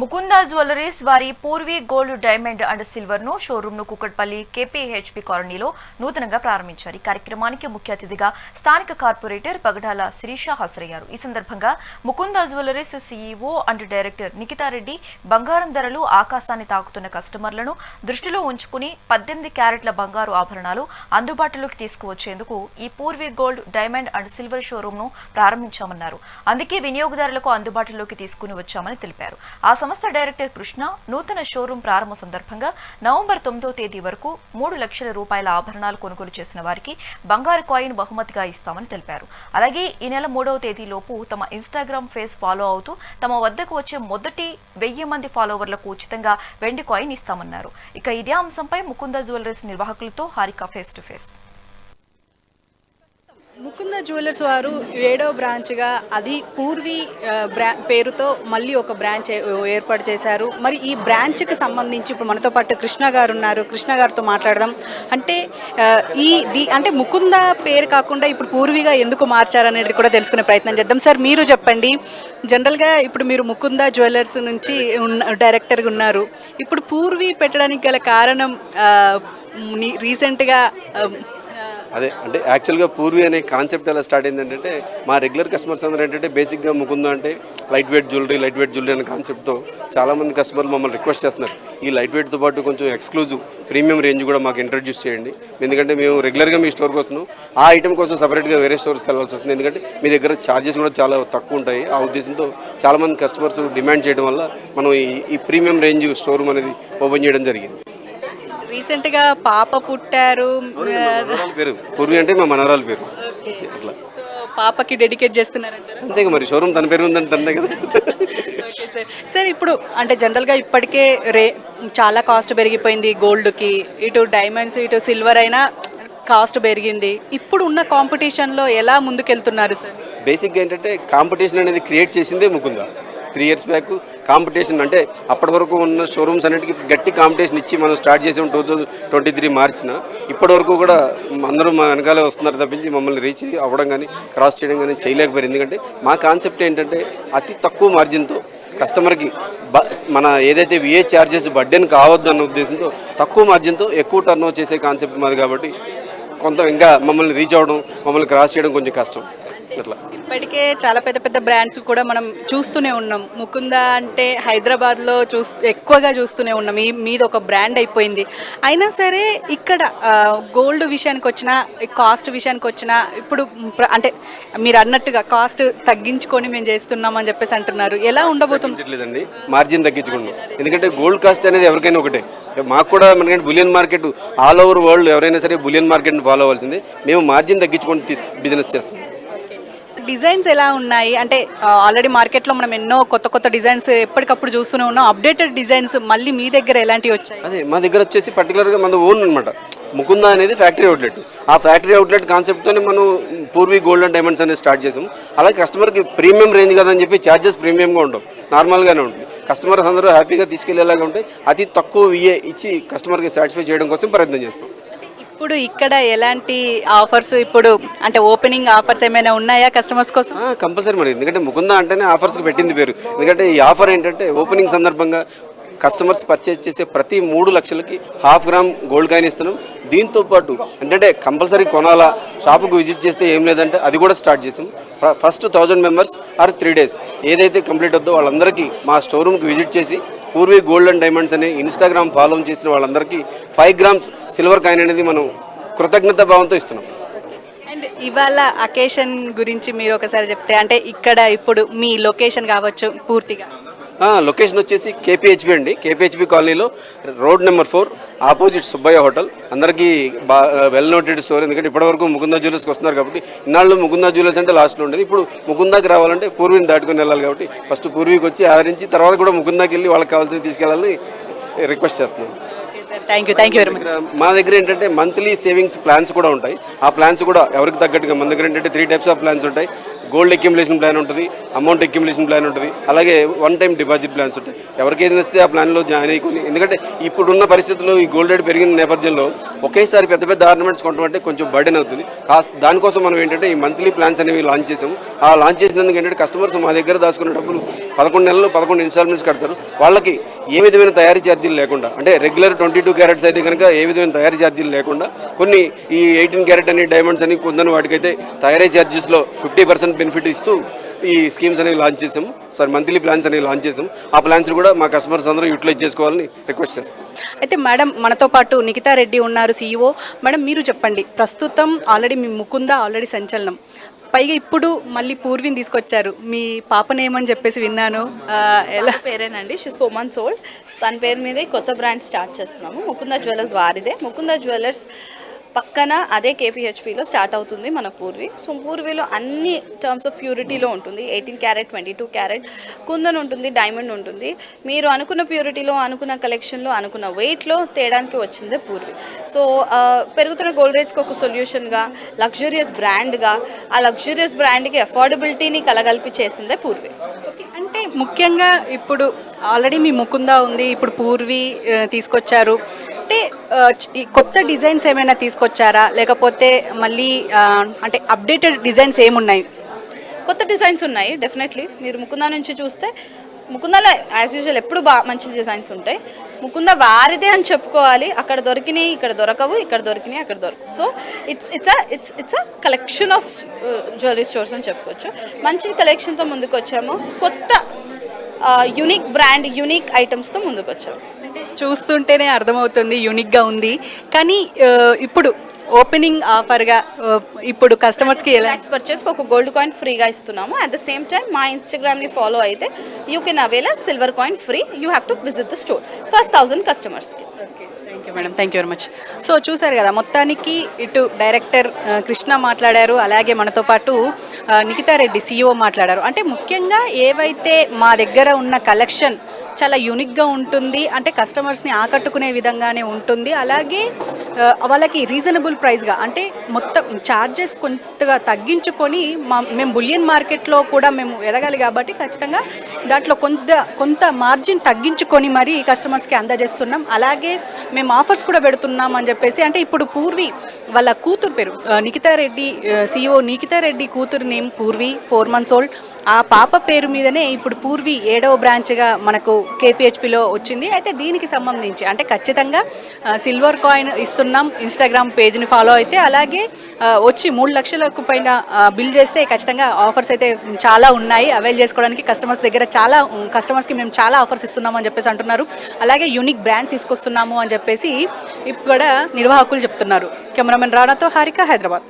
Mukunda jewelleries వారి Purvi gold diamond and సిల్వర్ను షోరూమ్ను కుకట్పల్లి కేపీహెచ్పి కాలనీలో నూతనంగా ప్రారంభించారు. ఈ కార్యక్రమానికి ముఖ్య అతిథిగా స్థానిక కార్పొరేటర్ పగడాల శిరీష హాజరయ్యారు. ఈ సందర్భంగా Mukunda jewelleries CEO and director Nikitha Reddy బంగారం ధరలు ఆకాశాన్ని తాకుతున్న కస్టమర్లను దృష్టిలో ఉంచుకుని పద్దెనిమిది క్యారెట్ల బంగారు ఆభరణాలు అందుబాటులోకి తీసుకువచ్చేందుకు ఈ Poorvi gold diamond and silver షోరూమ్ను ప్రారంభించామన్నారు. అందుకే వినియోగదారులకు అందుబాటులోకి తీసుకుని వచ్చామని తెలిపారు. ఆ సంస్థ డైరెక్టర్ కృష్ణ నూతన షోరూం ప్రారంభ సందర్భంగా నవంబర్ తొమ్మిదో తేదీ వరకు మూడు లక్షల రూపాయల ఆభరణాలు కొనుగోలు చేసిన వారికి బంగారు కాయిన్ బహుమతిగా ఇస్తామని తెలిపారు. అలాగే ఈ నెల మూడవ తేదీలోపు తమ ఇన్స్టాగ్రామ్ ఫేస్ ఫాలో అవుతూ తమ వద్దకు వచ్చే మొదటి వెయ్యి మంది ఫాలోవర్లకు ఉచితంగా వెండి కాయిన్ ఇస్తామన్నారు. ఇక ఇదే అంశంపై Mukunda jewelleries నిర్వాహకులతో Harika face to face. Mukunda jewellers వారు ఏడో బ్రాంచ్గా అది పూర్వీ బ్రా పేరుతో మళ్ళీ ఒక బ్రాంచ్ ఏర్పాటు చేశారు. మరి ఈ బ్రాంచ్కి సంబంధించి ఇప్పుడు మనతో పాటు కృష్ణ గారు ఉన్నారు. కృష్ణ గారితో మాట్లాడదాం. అంటే ఈ ది అంటే ముకుంద పేరు కాకుండా ఇప్పుడు పూర్వీగా ఎందుకు మార్చారనేది కూడా తెలుసుకునే ప్రయత్నం చేద్దాం. సార్ మీరు చెప్పండి. జనరల్గా ఇప్పుడు మీరు ముకుంద జ్యువెలర్స్ నుంచి ఉన్న డైరెక్టర్గా ఉన్నారు. ఇప్పుడు పూర్వీ పెట్టడానికి గల కారణం రీసెంట్గా అదే అంటే యాక్చువల్గా పూర్వీ అనే కాన్సెప్ట్ ఎలా స్టార్ట్ అయింది ఏంటంటే మా రెగ్యులర్ కస్టమర్స్ అందరూ ఏంటంటే బేసిక్గా ముకుంద అంటే light weight jewellery light weight jewellery అనే కాన్సెప్ట్తో చాలామంది కస్టమర్లు మమ్మల్ని రిక్వెస్ట్ చేస్తున్నారు. ఈ లైట్ వెయిట్తో పాటు కొంచెం ఎక్స్క్లూజివ్ ప్రీమియం రేంజ్ కూడా మాకు ఇంట్రడ్యూస్ చేయండి. ఎందుకంటే మేము రెగ్యులర్గా మీ స్టోర్కి వస్తున్నాం ఆ ఐటమ్ కోసం సపరేట్గా వేరే స్టోర్స్కి వెళ్ళాల్సి వస్తుంది. ఎందుకంటే మీ దగ్గర ఛార్జెస్ కూడా చాలా తక్కువ ఉంటాయి. ఆ ఉద్దేశంతో చాలామంది కస్టమర్స్ డిమాండ్ చేయడం వల్ల మనం ఈ ఈ ప్రీమియం రేంజ్ స్టోరూమ్ అనేది ఓపెన్ చేయడం జరిగింది. రీసెంట్గా పాప పుట్టారు పేరు. పూర్వీ అంటే మా మనవరాల పేరు. ఇట్లా. సో పాపకి డెడికేట్ చేస్తున్నారంటారా? అంతే మరి షోరూమ్ తన పేరు ఉందంటే తనదే కదా. Okay sir. సార్ ఇప్పుడు అంటే జనరల్గా ఇప్పటికే రే చాలా కాస్ట్ పెరిగిపోయింది గోల్డ్కి. ఇటు డైమండ్స్ ఇటు సిల్వర్ అయినా కాస్ట్ పెరిగింది. ఇప్పుడు ఉన్న కాంపిటీషన్లో ఎలా ముందుకెళ్తున్నారు సార్? బేసిక్గా ఏంటంటే కాంపిటీషన్ అనేది క్రియేట్ చేసిందే Mukunda. Three years back competition అంటే అప్పటి వరకు ఉన్న షోరూమ్స్ అన్నిటికీ గట్టి కాంపిటీషన్ ఇచ్చి మనం స్టార్ట్ చేసాం టూ థౌజండ్ ట్వంటీ త్రీ మార్చిన. ఇప్పటి వరకు కూడా అందరూ మా వెనకాలే వస్తున్నారు తప్పించి మమ్మల్ని రీచ్ అవ్వడం కానీ క్రాస్ చేయడం కానీ చేయలేకపోయారు. ఎందుకంటే మా కాన్సెప్ట్ ఏంటంటే అతి తక్కువ మార్జిన్తో కస్టమర్కి బ మన ఏదైతే విఏ ఛార్జెస్ బర్డెన్ కావద్దు అన్న ఉద్దేశంతో తక్కువ మార్జిన్తో ఎక్కువ టర్న్ చేసే కాన్సెప్ట్ మాది కాబట్టి కొంత ఇంకా మమ్మల్ని రీచ్ అవ్వడం మమ్మల్ని క్రాస్ చేయడం కొంచెం కష్టం. ఇప్పటికే చాలా పెద్ద పెద్ద బ్రాండ్స్ కూడా మనం చూస్తూనే ఉన్నాం. ముకుంద అంటే హైదరాబాద్లో చూస్ ఎక్కువగా చూస్తూనే ఉన్నాం. ఈ మీద ఒక బ్రాండ్ అయిపోయింది. అయినా సరే ఇక్కడ గోల్డ్ విషయానికి వచ్చినా కాస్ట్ విషయానికి వచ్చినా ఇప్పుడు అంటే మీరు అన్నట్టుగా కాస్ట్ తగ్గించుకొని మేము చేస్తున్నాం అని చెప్పేసి అంటున్నారు. ఎలా ఉండబోతుంది? మార్జిన్ తగ్గించుకున్నాం ఎందుకంటే గోల్డ్ కాస్ట్ అనేది ఎవరికైనా ఒకటే. మాకు కూడా మనకంటే bullion market all over world ఎవరైనా సరే బులియన్ మార్కెట్ని ఫాలో అవ్వాల్సిందే. మేము మార్జిన్ తగ్గించుకొని బిజినెస్ చేస్తాం డిజైన్స్ ఎలా ఉన్నాయి? అంటే ఆల్రెడీ మార్కెట్లో మనం ఎన్నో కొత్త కొత్త డిజైన్స్ ఎప్పటికప్పుడు చూస్తూనే ఉన్నాం. అప్డేటెడ్ డిజైన్స్ మళ్ళీ మీ దగ్గర ఎలాంటివి వచ్చాయి? అదే మా దగ్గర వచ్చేసి పర్టికులర్గా మన ఓన్ అనమాట ముకుంద అనేది ఫ్యాక్టరీ అవుట్లెట్ ఆ ఫ్యాక్టరీ అవుట్లెట్ కాన్సెప్ట్తోనే మనం పూర్వీ గోల్డ్ అండ్ డైమండ్స్ అనేది స్టార్ట్ చేసాం. అలాగే కస్టమర్కి ప్రీమియం రేంజ్ కదని చెప్పి ఛార్జెస్ ప్రీమియంగా ఉండవు నార్మల్గానే ఉంటుంది. కస్టమర్స్ అందరూ హ్యాపీగా తీసుకెళ్ళేలాగా ఉంటాయి. అతి తక్కువ విఏ ఇచ్చి కస్టమర్కి సాటిస్ఫై చేయడం కోసం ప్రయత్నం చేస్తాం. ఇప్పుడు ఇక్కడ ఎలాంటి ఆఫర్స్ ఇప్పుడు అంటే ఓపెనింగ్ ఆఫర్స్ ఏమైనా ఉన్నాయా కస్టమర్స్ కోసం? కంపల్సరీ మరి. ఎందుకంటే ముకుంద అంటేనే ఆఫర్స్ పెట్టింది పేరు. ఎందుకంటే ఈ ఆఫర్ ఏంటంటే ఓపెనింగ్ సందర్భంగా కస్టమర్స్ పర్చేస్ చేసే ప్రతి మూడు లక్షలకి హాఫ్ గ్రామ్ గోల్డ్ కాయిన్ ఇస్తున్నాం. దీంతో పాటు ఏంటంటే కంపల్సరీ కొనాలా? షాపుకు విజిట్ చేస్తే ఏం లేదంటే అది కూడా స్టార్ట్ చేసాం. First thousand members or three days ఏదైతే కంప్లీట్ అవుద్దో వాళ్ళందరికీ మా స్టోరూమ్కి విజిట్ చేసి పూర్వీ గోల్డ్ అండ్ డైమండ్స్ అనే ఇన్స్టాగ్రామ్ ఫాలో చేసిన వాళ్ళందరికీ ఫైవ్ గ్రామ్స్ సిల్వర్ కాయిన్ అనేది మనం కృతజ్ఞత భావంతో ఇస్తున్నాం. అండ్ ఇవాళ అకేషన్ గురించి మీరు ఒకసారి చెప్తే అంటే ఇక్కడ ఇప్పుడు మీ లొకేషన్ కావచ్చు పూర్తిగా. లొకేషన్ వచ్చేసి కేపీహెచ్బి అండి. కేపీహెచ్బి కాలనీలో road number four opposite Subbaiah hotel. అందరికీ బా వెల్ నోటెడ్ స్టోర్ ఎందుకంటే ఇప్పటివరకు ముకుందా జ్యువెలర్స్కి వస్తున్నారు కాబట్టి ఇన్నాళ్ళు ముకుందా జ్యువెలర్స్ అంటే లాస్ట్లో ఉండేది. ఇప్పుడు ముకుందాకి రావాలంటే పూర్వీని దాటుకొని వెళ్ళాలి కాబట్టి ఫస్ట్ పూర్వీకి వచ్చి ఆదరించి తర్వాత కూడా ముకుందాకి వెళ్ళి వాళ్ళకి కావాల్సింది తీసుకెళ్ళాలని రిక్వెస్ట్ చేస్తున్నాను. Thank you thank you very much మా దగ్గర ఏంటంటే మంత్లీ సేవింగ్స్ ప్లాన్స్ కూడా ఉంటాయి. ఆ ప్లాన్స్ కూడా ఎవరికి తగ్గట్టుగా మన దగ్గర ఏంటంటే త్రీ టైప్స్ ఆఫ్ ప్లాన్స్ ఉంటాయి. గోల్డ్ అక్యుములేషన్ ప్లాన్ ఉంటుంది అమౌంట్ అక్యుములేషన్ ప్లాన్ ఉంటుంది అలాగే వన్ టైం డిపాజిట్ ప్లాన్స్ ఉంటాయి. ఎవరికి ఏది నచ్చితే ఆ ప్లాన్లో జాయిన్ అయిపోయి ఎందుకంటే ఇప్పుడున్న పరిస్థితుల్లో ఈ గోల్డ్ రేట్ పెరిగిన నేపథ్యంలో ఒకేసారి పెద్ద పెద్ద ఆర్నమెంట్స్ కొనడం అంటే కొంచెం బర్డెన్ అవుతుంది. కాస్త దానికోసం మనం ఏంటంటే ఈ మంత్లీ ప్లాన్స్ అనేవి లాంచ్ చేసాము. ఆ లాంచ్ చేసినందుకు ఏంటంటే కస్టమర్స్ మా దగ్గర దాచుకున్న డబ్బులు పదకొండు నెలలు పదకొండు ఇన్స్టాల్మెంట్స్ కడతారు. వాళ్ళకి ఏ విధమైన తయారీ ఛార్జీలు లేకుండా అంటే రెగ్యులర్ ట్వంటీ టూ క్యారెట్స్ అయితే కనుక ఏ విధమైన తయారీ ఛార్జీలు లేకుండా కొన్ని ఈ ఎయిటీన్ క్యారెట్ అని డైమండ్స్ అని కొందని వాటికైతే తయారీ ఛార్జెస్లో ఫిఫ్టీ పర్సెంట్ బెనిఫిట్ ఇస్తూ ఈ స్కీమ్స్ అనేవి లాంచ్ చేసాము సారీ మంత్లీ ప్లాన్స్ అనేవి లాంచ్ చేసాము ఆ ప్లాన్స్ కూడా మా కస్టమర్స్ అందరూ యూటిలైజ్ చేసుకోవాలని రిక్వెస్ట్ చేస్తాం అయితే మేడం మనతో పాటు నిఖితా రెడ్డి ఉన్నారు సీఈఓ మేడం మీరు చెప్పండి ప్రస్తుతం ఆల్రెడీ మీ ముకుంద ఆల్రెడీ సంచలనం. పైగా ఇప్పుడు మళ్ళీ పూర్విని తీసుకొచ్చారు. మీ పాపనేమని చెప్పేసి విన్నాను. ఎలా? పేరేనండి షిస్ ఫోర్ మంత్స్ ఓల్డ్ తన పేరు మీదే కొత్త బ్రాండ్ స్టార్ట్ చేస్తున్నాము. ముకుంద జ్యువెలర్స్ వారిదే. ముకుంద జ్యువెలర్స్ పక్కన అదే కేపీహెచ్పిలో స్టార్ట్ అవుతుంది మన పూర్వి. సో పూర్వీలో అన్ని టర్మ్స్ ఆఫ్ ప్యూరిటీలో ఉంటుంది. Eighteen carat twenty two carat kundan ఉంటుంది డైమండ్ ఉంటుంది. మీరు అనుకున్న ప్యూరిటీలో అనుకున్న కలెక్షన్లో అనుకున్న వెయిట్లో తేడానికి వచ్చిందే పూర్వి. సో పెరుగుతున్న గోల్డ్ రేట్స్కి ఒక సొల్యూషన్గా లగ్జూరియస్ బ్రాండ్గా ఆ లగ్జూరియస్ బ్రాండ్కి అఫోర్డబిలిటీని కలగలిపి చేసిందే పూర్వి. అంటే ముఖ్యంగా ఇప్పుడు ఆల్రెడీ మీ ముకుంద ఉంది. ఇప్పుడు పూర్వి తీసుకొచ్చారు. అంటే ఈ కొత్త డిజైన్స్ ఏమైనా తీసుకొచ్చారా? లేకపోతే మళ్ళీ అంటే అప్డేటెడ్ డిజైన్స్ ఏమున్నాయి? కొత్త డిజైన్స్ ఉన్నాయి డెఫినెట్లీ. మీరు ముకుందా నుంచి చూస్తే ముకుందలో యాజ్ యూజువల్ ఎప్పుడు బాగా మంచి డిజైన్స్ ఉంటాయి. ముకుంద వారిదే అని చెప్పుకోవాలి. అక్కడ దొరికినాయి ఇక్కడ దొరకవు ఇక్కడ దొరికినాయి అక్కడ దొరకవు so it's it's a it's it's a collection of jewellery stores అని చెప్పుకోవచ్చు. మంచి కలెక్షన్తో ముందుకు వచ్చాము కొత్త యునిక్ బ్రాండ్ యునిక్ ఐటమ్స్తో ముందుకు వచ్చాము చూస్తుంటేనే అర్థమవుతుంది యూనిక్గా ఉంది. కానీ ఇప్పుడు ఓపెనింగ్ ఆఫర్గా ఇప్పుడు కస్టమర్స్కి ఎలా పర్చేస్కి ఒక గోల్డ్ కాయిన్ ఫ్రీగా ఇస్తున్నాము. అట్ ద సేమ్ టైం మా ఇన్స్టాగ్రామ్ని ఫాలో అయితే you can avail silver coin free you have to visit the store first thousand కస్టమర్స్కి thank you madam thank you very much so చూసారు కదా మొత్తానికి ఇటు డైరెక్టర్ కృష్ణ మాట్లాడారు. అలాగే మనతో పాటు ఆ, నిఖితా రెడ్డి సీఈఓ మాట్లాడారు. అంటే ముఖ్యంగా ఏవైతే మా దగ్గర ఉన్న కలెక్షన్ చాలా యూనిక్గా ఉంటుంది. అంటే కస్టమర్స్ని ఆకట్టుకునే విధంగానే ఉంటుంది. అలాగే వాళ్ళకి రీజనబుల్ ప్రైస్గా అంటే మొత్తం ఛార్జెస్ కొంతగా తగ్గించుకొని మా మేము బులియన్ మార్కెట్లో కూడా మేము ఎదగాలి కాబట్టి ఖచ్చితంగా దాంట్లో కొంత కొంత మార్జిన్ తగ్గించుకొని మరీ కస్టమర్స్కి అందజేస్తున్నాం. అలాగే మేము ఆఫర్స్ కూడా పెడుతున్నాం అని చెప్పేసి అంటే ఇప్పుడు పూర్వి వాళ్ళ కూతురు పేరు నిఖితారెడ్డి నిఖితా రెడ్డి సిఇఓ నిఖితా రెడ్డి కూతురు name Poorvi four months old ఆ పాప పేరు మీదనే ఇప్పుడు పూర్వి ఏడవ బ్రాంచ్గా మనకు కేపీహెచ్పిలో వచ్చింది. అయితే దీనికి సంబంధించి అంటే ఖచ్చితంగా సిల్వర్ కాయిన్ ఇస్తున్నాం ఇన్స్టాగ్రామ్ పేజ్ని ఫాలో అయితే అలాగే వచ్చి మూడు లక్షలకు పైన బిల్ చేస్తే ఖచ్చితంగా ఆఫర్స్ అయితే చాలా ఉన్నాయి. అవైల్ చేసుకోవడానికి కస్టమర్స్ దగ్గర చాలా కస్టమర్స్కి మేము చాలా ఆఫర్స్ ఇస్తున్నాము అని చెప్పేసి అంటున్నారు. అలాగే యూనిక్ బ్రాండ్స్ తీసుకొస్తున్నాము అని చెప్పేసి ఇప్పుడు కూడా నిర్వాహకులు చెప్తున్నారు. కెమెరా కెమెరామెన్ రాణాతో హారిక హైదరాబాద్.